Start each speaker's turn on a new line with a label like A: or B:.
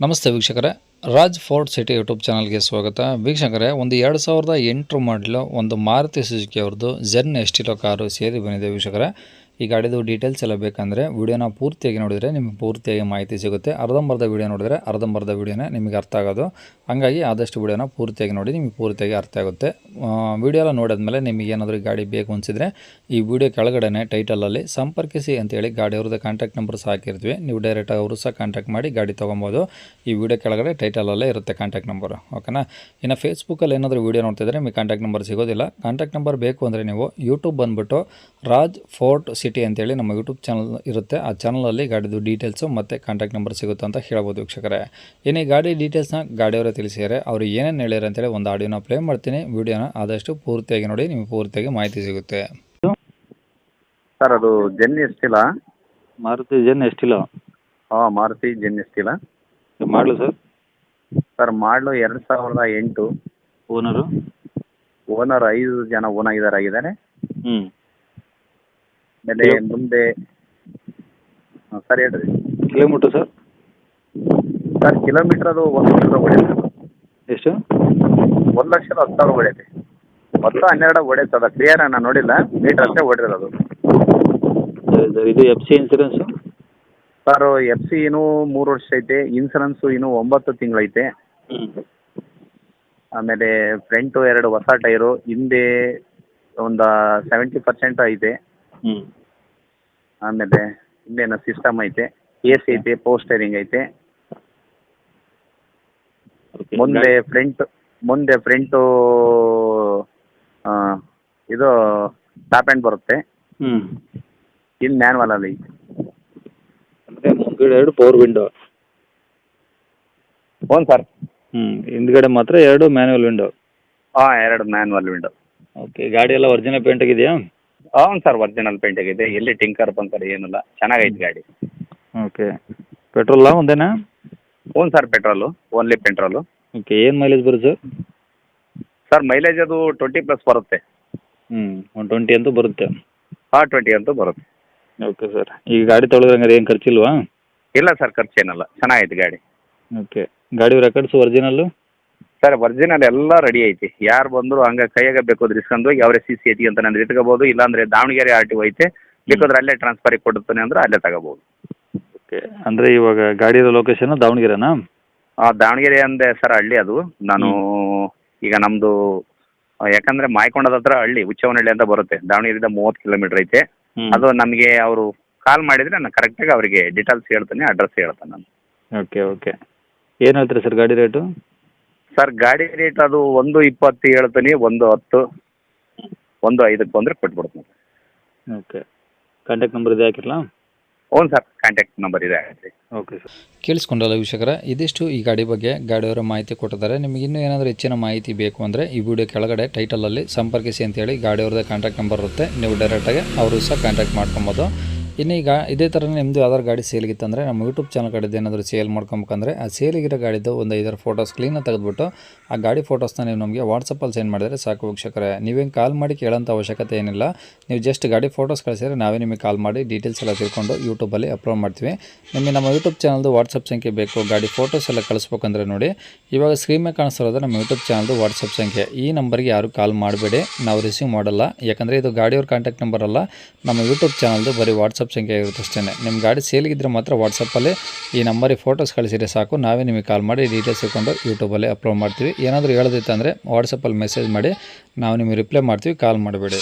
A: ನಮಸ್ತೆ ವೀಕ್ಷಕರೇ. Raj fort city YouTube ಚಾನಲ್ಗೆ ಸ್ವಾಗತ. ವೀಕ್ಷಕರೇ, ಒಂದು ಎರಡು ಸಾವಿರದ ಎಂಟು ಮಾಡಲು ಒಂದು ಮಾರುತಿ ಸುಜುಕಿ ಅವ್ರದ್ದು ಜೆನ್ ಎಸ್ಟಿಲೋ ಕಾರು ಸೇರಿ ಬಂದಿದೆ ವೀಕ್ಷಕರೇ. ಈ ಗಾಡಿದು ಡೀಟೇಲ್ಸ್ ಎಲ್ಲ ಬೇಕಂದರೆ ವೀಡಿಯೋನ ಪೂರ್ತಿಯಾಗಿ ನೋಡಿದರೆ ನಿಮಗೆ ಪೂರ್ತಿಯಾಗಿ ಮಾಹಿತಿ ಸಿಗುತ್ತೆ. ಅರ್ಧಂಬರ್ಧ ವಿಡಿಯೋ ನೋಡಿದರೆ ಅರ್ಧಂಬರ್ಧ ವಿಡಿಯೋನೇ ನಿಮಗೆ ಅರ್ಥ ಆಗೋದು. ಹಾಗಾಗಿ ಆದಷ್ಟು ವೀಡಿಯೋನ ಪೂರ್ತಿಯಾಗಿ ನೋಡಿ ನಿಮಗೆ ಪೂರ್ತಿಯಾಗಿ ಅರ್ಥ ಆಗುತ್ತೆ. ವೀಡಿಯೋ ಎಲ್ಲ ನೋಡಿದ್ಮೇಲೆ ನಿಮಗೆ ಏನಾದರೂ ಗಾಡಿ ಬೇಕು ಅನಿಸಿದರೆ ಈ ವಿಡಿಯೋ ಕೆಳಗಡೆ ಟೈಟಲಲ್ಲಿ ಸಂಪರ್ಕಿಸಿ ಅಂತೇಳಿ ಗಾಡಿಯವ್ರದ್ದು ಕಾಂಟ್ಯಾಕ್ಟ್ ನಂಬರ್ ಸಹ ಹಾಕಿರ್ತೀವಿ. ನೀವು ಡೈರೆಕ್ಟಾಗಿ ಅವರು ಸಹ ಕಾಂಟ್ಯಾಕ್ಟ್ ಮಾಡಿ ಗಾಡಿ ತೊಗೊಬೋದು. ಈ ವಿಡಿಯೋ ಕೆಳಗಡೆ ಟೈಟಲಲ್ಲೇ ಇರುತ್ತೆ ಕಾಂಟ್ಯಾಕ್ಟ್ ನಂಬರ್ ಓಕೆನಾ ಇನ್ನು ಫೇಸ್ಬುಕ್ಕಲ್ಲಿ ಏನಾದರೂ ವೀಡಿಯೋ ನೋಡ್ತಿದ್ರೆ ನಿಮಗೆ ಕಾಂಟ್ಯಾಕ್ಟ್ ನಂಬರ್ ಸಿಗೋದಿಲ್ಲ. ಕಾಂಟ್ಯಾಕ್ಟ್ ನಂಬರ್ ಬೇಕು ಅಂದರೆ ನೀವು ಯೂಟ್ಯೂಬ್ ಬಂದುಬಿಟ್ಟು ರಾಜ್ ಫೋರ್ಟ್ ಸಿಟಿ ಅಂತೇಳಿ ನಮ್ಮ ಯೂಟ್ಯೂಬ್ ಚಾನಲ್ ಇರುತ್ತೆ. ಆ ಚಾನಲಲ್ಲಿ ಗಾಡಿದು ಡೀಟೇಲ್ಸು ಮತ್ತು ಕಾಂಟ್ಯಾಕ್ಟ್ ನಂಬರ್ ಸಿಗುತ್ತೆ ಅಂತ ಹೇಳ್ಬೋದು ವೀಕ್ಷಕರೇ. ಏನೇ ಈ ಗಾಡಿ ಡೀಟೇಲ್ಸ್ನ ಗಾಡಿಯವರೇ ತಿಳಿಸಿದರೆ ಅವರು ಏನೇನು ಹೇಳ್ಯಾರ ಅಂತೇಳಿ ಒಂದು ಆಡಿಯೋನ ಪ್ಲೇ ಮಾಡ್ತೀನಿ. ವಿಡಿಯೋನ ಆದಷ್ಟು ಪೂರ್ತಿಯಾಗಿ ನೋಡಿ ನಿಮಗೆ ಪೂರ್ತಿಯಾಗಿ ಮಾಹಿತಿ ಸಿಗುತ್ತೆ.
B: ಸರ್ ಅದು Zen Estilo
C: Maruti Zen Estilo
B: ಹಾಂ ಮಾರುತಿ ಜೆನ್ ಎಷ್ಟಿಲ್ಲ
C: ಮಾಡಲು ಸರ್?
B: ಸರ್ ಮಾಡಲು ಎರಡು ಸಾವಿರದ ಎಂಟು.
C: ಓನರು?
B: ಓನರ್ ಐದು ಜನ ಓನರ್ ಆಗಿದ್ದಾರೆ.
C: ಹ್ಞೂ
B: ಆಮೇಲೆ ಮುಂದೆ ಹಾಂ ಸರ್ ಹೇಳ್ರಿ.
C: ಕಿಲೋಮೀಟರ್ ಸರ್
B: ಸರ್ ಕಿಲೋಮೀಟ್ರ್ ಅದು ಒಂದು ಲಕ್ಷ ಹೊಡೆಯುತ್ತೆ
C: ಎಷ್ಟು?
B: ಒಂದು ಲಕ್ಷದ ಹತ್ತು ಸಾವಿರ ಹೊಡೆಯುತ್ತೆ ಮೊತ್ತ ಹನ್ನೆರಡು ಹೊಡೆಯುತ್ತೆ ಅದು. ಕ್ಲಿಯರ್ ನಾನು ನೋಡಿಲ್ಲ. ಮೀಟರ್ ಅಷ್ಟೇ ಹೊಡೆದಿರೋದು
C: ಅದು. ಸರ್ ಇದು F C insurance
B: sir F C ಇನ್ನೂ ಮೂರು ವರ್ಷ ಐತೆ. ಇನ್ಸೂರೆನ್ಸು ಇನ್ನೂ ಒಂಬತ್ತು ತಿಂಗಳೈತೆ
C: ಐತೆ.
B: ಆಮೇಲೆ ಫ್ರಂಟು ಎರಡು ಹೊಸ ಟೈರು. ಹಿಂದೆ ಒಂದು ಸೆವೆಂಟಿ ಪರ್ಸೆಂಟ್ ಐತೆ. ಆಮೇಲೆ ಇನ್ನೇನು ಸಿಸ್ಟಮ್ ಐತೆ ಎ ಸಿ ಐತೆ ಪೋಸ್ಟರಿಂಗ್ ಐತೆ. ಮುಂದೆ ಫ್ರಂಟ್ ಮುಂದೆ ಫ್ರಂಟು ಇದು ಟಾಪ್ ಆ್ಯಂಡ್ ಬರುತ್ತೆ. ಇನ್ ಮ್ಯಾನ್ವಲ್ ಅಲ್ಲಿ
C: ಅಂದರೆ ಮುಂದ್ಗಡೆ ಎರಡು ಪವರ್ ವಿಂಡೋ
B: ಹ್ಞೂ ಸರ್.
C: ಹ್ಮ್ ಹಿಂದ್ಗಡೆ ಮಾತ್ರ ಎರಡು ಮ್ಯಾನ್ಯುವಲ್ ವಿಂಡೋ
B: ಹಾ ಎರಡು ಮ್ಯಾನ್ವಲ್ ವಿಂಡೋ
C: ಓಕೆ ಗಾಡಿ ಎಲ್ಲ ಒರಿಜಿನಲ್ ಪೇಂಟ್ ಆಗಿದೆಯಾ?
B: ಹ್ಞೂ ಸರ್ ಒರಿಜಿನಲ್ ಪೇಂಟ್ ಆಗಿದೆ ಎಲ್ಲಿ ಟಿಂಕರ್ ಬಂತಾರೆ ಏನಿಲ್ಲ ಚೆನ್ನಾಗೈತೆ ಗಾಡಿ.
C: ಓಕೆ. ಪೆಟ್ರೋಲಾ ಒಂದೇನಾ?
B: ಹ್ಞೂ sir petrol only petrol
C: okay ಏನು ಮೈಲೇಜ್ ಬರುತ್ತೆ ಸರ್
B: ಸರ್ ಮೈಲೇಜ್ ಅದು ಟ್ವೆಂಟಿ ಪ್ಲಸ್ ಬರುತ್ತೆ.
C: ಹ್ಞೂ ಒಂದು ಟ್ವೆಂಟಿ ಅಂತೂ ಬರುತ್ತೆ.
B: ಹಾಂ ಟ್ವೆಂಟಿ ಅಂತೂ ಬರುತ್ತೆ.
C: ಓಕೆ ಸರ್ ಈಗ ಗಾಡಿ ತೊಳೆದ್ರೆ ಹಂಗಾರೆ ಏನು ಖರ್ಚಿಲ್ವಾ?
B: ಇಲ್ಲ ಸರ್ ಖರ್ಚೇನಲ್ಲ. ಚೆನ್ನಾಗೈತೆ ಗಾಡಿ.
C: ಓಕೆ. ಗಾಡಿ ರೆಕಾರ್ಡ್ಸ್ ಒರಿಜಿನಲ್ಲು
B: ಸರ್ ಒರಿಜಿನಲ್ ಎಲ್ಲ ರೆಡಿ ಐತಿ. ಯಾರು ಬಂದ್ರು ಹಂಗ ಕೈಯಾಗ ಬೇಕಾದ್ರೆ ಇಸ್ಕೊಂಡು ಹೋಗಿ ಅವರೇ ಸಿ ಸಿ ಐತಿ ಅಂತ ನಂದು ಇಟ್ಕೋಬೋದು ಇಲ್ಲಾಂದ್ರೆ ದಾವಣಗೆರೆ ಆರ್ ಟಿ ಒ ಐತೆ. ಬೇಕಾದ್ರೆ ಅಲ್ಲೇ ಟ್ರಾನ್ಸ್ಫರ್ ಕೊಡ್ತಾನೆ ಅಂದ್ರೆ ಅಲ್ಲೇ ತಗೋಬೋದು
C: ಓಕೆ ಅಂದರೆ ಇವಾಗ ಗಾಡಿ ಲೊಕೇಶನ್ ದಾವಣಗೆರೆನಾ?
B: ಆ, ದಾವಣಗೆರೆ ಅಂದೆ ಸರ್ ಹಳ್ಳಿ ಅದು. ನಾನು ಈಗ ನಮ್ದು ಯಾಕಂದ್ರೆ ಮಾಯ್ಕೊಂಡದ ಹತ್ರ ಹಳ್ಳಿ ಹುಚ್ಚವನಹಳ್ಳಿ ಅಂತ ಬರುತ್ತೆ. ದಾವಣಗೆರೆ ಮೂವತ್ ಕಿಲೋಮೀಟರ್ ಐತೆ. ಅದು ನಮಗೆ ಅವರು ಕಾಲ್ ಮಾಡಿದ್ರೆ ನಾನು ಕರೆಕ್ಟಾಗಿ ಅವರಿಗೆ ಡೀಟೇಲ್ಸ್ ಹೇಳ್ತೇನೆ ಅಡ್ರೆಸ್ ಹೇಳ್ತೇನೆ ನಾನು.
C: ಓಕೆ ಓಕೆ ಏನು ಹೇಳ್ತೀರಾ ಸರ್ ಗಾಡಿ ರೇಟು
B: ಸರ್ ಗಾಡಿ ರೇಟ್ ಅದು ಒಂದು ಇಪ್ಪತ್ತು ಹೇಳ್ತೀನಿ ಒಂದು ಹತ್ತು ಒಂದು ಐದಕ್ಕೆ ಬಂದರೆ ಕೊಟ್ಬಿಡ್ತೀನಿ.
C: ಓಕೆ. ಕಾಂಟ್ಯಾಕ್ಟ್ ನಂಬರ್ ಇದೆ ಹಾಕಿರಲಾ?
B: ಹ್ಞೂ ಸರ್ ಕಾಂಟ್ಯಾಕ್ಟ್ ನಂಬರ್ ಇದೆ
C: ಓಕೆ ಸರ್.
A: ಕೇಳಿಸ್ಕೊಂಡಲ್ಲ ವೀಕ್ಷಕರ ಇದಿಷ್ಟು ಈ ಗಾಡಿ ಬಗ್ಗೆ ಗಾಡಿಯವರ ಮಾಹಿತಿ ಕೊಟ್ಟಿದ್ದಾರೆ. ನಿಮಗೆ ಇನ್ನೂ ಏನಾದರೂ ಹೆಚ್ಚಿನ ಮಾಹಿತಿ ಬೇಕು ಅಂದರೆ ಈ ವಿಡಿಯೋ ಕೆಳಗಡೆ ಟೈಟಲಲ್ಲಿ ಸಂಪರ್ಕಿಸಿ ಅಂತೇಳಿ ಗಾಡಿಯವ್ರದ್ದು ಕಾಂಟ್ಯಾಕ್ಟ್ ನಂಬರ್ ಇರುತ್ತೆ. ನೀವು ಡೈರೆಕ್ಟಾಗಿ ಅವರು ಸಹ ಕಾಂಟ್ಯಾಕ್ಟ್ ಮಾಡ್ಕೊಬೋದು. ಇನ್ನು ಈಗ ಇದೇ ಥರ ನಿಮ್ಮದು ಯಾವ್ದಾರು ಗಾಡಿ ಸೇಲ್ಗಿತ್ತಂದರೆ ನಮ್ಮ ಯೂಟ್ಯೂಬ್ ಚಾನಲ್ ಕಡೆದು ಏನಾದರೂ ಸೇಲ್ ಮಾಡ್ಕೊಬೇಕಂದ್ರೆ ಆ ಸೇಲಿಗಿರೋ ಗಾಡಿದ್ದು ಒಂದು ಐದಾರು ಫೋಟೋಸ್ ಕ್ಲೀನಾಗಿ ತೆಗೆದುಬಿಟ್ಟು ಆ ಗಾಡಿ ಫೋಟೋಸ್ನ ನೀವು ನಮಗೆ ವಾಟ್ಸಪ್ಪಲ್ಲಿ ಸೆಂಡ್ ಮಾಡಿದರೆ ಸಾಕು ವೀಕ್ಷಕರೇ. ನೀವೇನು ಕಾಲ್ ಮಾಡಿ ಕೇಳೋಂಥ ಅವಶ್ಯಕತೆ ಏನಿಲ್ಲ. ನೀವು ಜಸ್ಟ್ ಗಾಡಿ ಫೋಟೋಸ್ ಕಳಿಸಿದ್ರೆ ನಾವೇ ನಿಮಗೆ ಕಾಲ್ ಮಾಡಿ ಡೀಟೇಲ್ಸ್ ಎಲ್ಲ ತಿಳ್ಕೊಂಡು ಯೂಟ್ಯೂಬಲ್ಲಿ ಅಪ್ಲೋಡ್ ಮಾಡ್ತೀವಿ. ನಿಮಗೆ ನಮ್ಮ ಯೂಟ್ಯೂಬ್ ಚಾನಲ್ದು ವಾಟ್ಸಪ್ ಸಂಖ್ಯೆ ಬೇಕು. ಗಾಡಿ ಫೋಟೋಸ್ ಎಲ್ಲ ಕಳಿಸ್ಬೇಕಂದ್ರೆ ನೋಡಿ. ಇವಾಗ ಸ್ಕ್ರೀನ್ ಮೇಲೆ ಕಾಣಿಸ್ತಿರೋದು ನಮ್ಮ ಯೂಟ್ಯೂಬ್ ಚಾನಲ್ದು ವಾಟ್ಸಪ್ ಸಂಖ್ಯೆ. ಈ ನಂಬರ್ಗೆ ಯಾರು ಕಾಲ್ ಮಾಡಬೇಡಿ. ನಾವು ರಿಸೀವ್ ಮಾಡಲ್ಲ. ಯಾಕಂದರೆ ಇದು ಗಾಡಿಯವ್ರ ಕಾಂಟ್ಯಾಕ್ಟ್ ನಂಬರ್ ಅಲ್ಲ. ನಮ್ಮ ಯೂಟ್ಯೂಬ್ ಚಾನಲ್ದು ಬರೀ ವಾಟ್ಸಪ್ ಸಂಖ್ಯೆ ಇರುತ್ತೆ ಅಷ್ಟೇ. ನಿಮ್ಮ ಗಾಡಿ ಸೇಲಿಗಿದ್ರೆ ಮಾತ್ರ ವಾಟ್ಸಪ್ಪಲ್ಲಿ ಈ ನಂಬರಿಗೆ ಫೋಟೋಸ್ ಕಳಿಸಿದ್ರೆ ಸಾಕು. ನಾವೇ ನಿಮಗೆ ಕಾಲ್ ಮಾಡಿ ಡೀಟೇಲ್ಸ್ ಇಟ್ಕೊಂಡು ಯೂಟ್ಯೂಬಲ್ಲಿ ಅಪ್ಲೋಡ್ ಮಾಡ್ತೀವಿ. ಏನಾದರೂ ಹೇಳೋದಿತ್ತು ಅಂದರೆ ವಾಟ್ಸಪ್ಪಲ್ಲಿ ಮೆಸೇಜ್ ಮಾಡಿ, ನಾವು ನಿಮಗೆ ರಿಪ್ಲೈ ಮಾಡ್ತೀವಿ ಕಾಲ್ ಮಾಡಬೇಡಿ.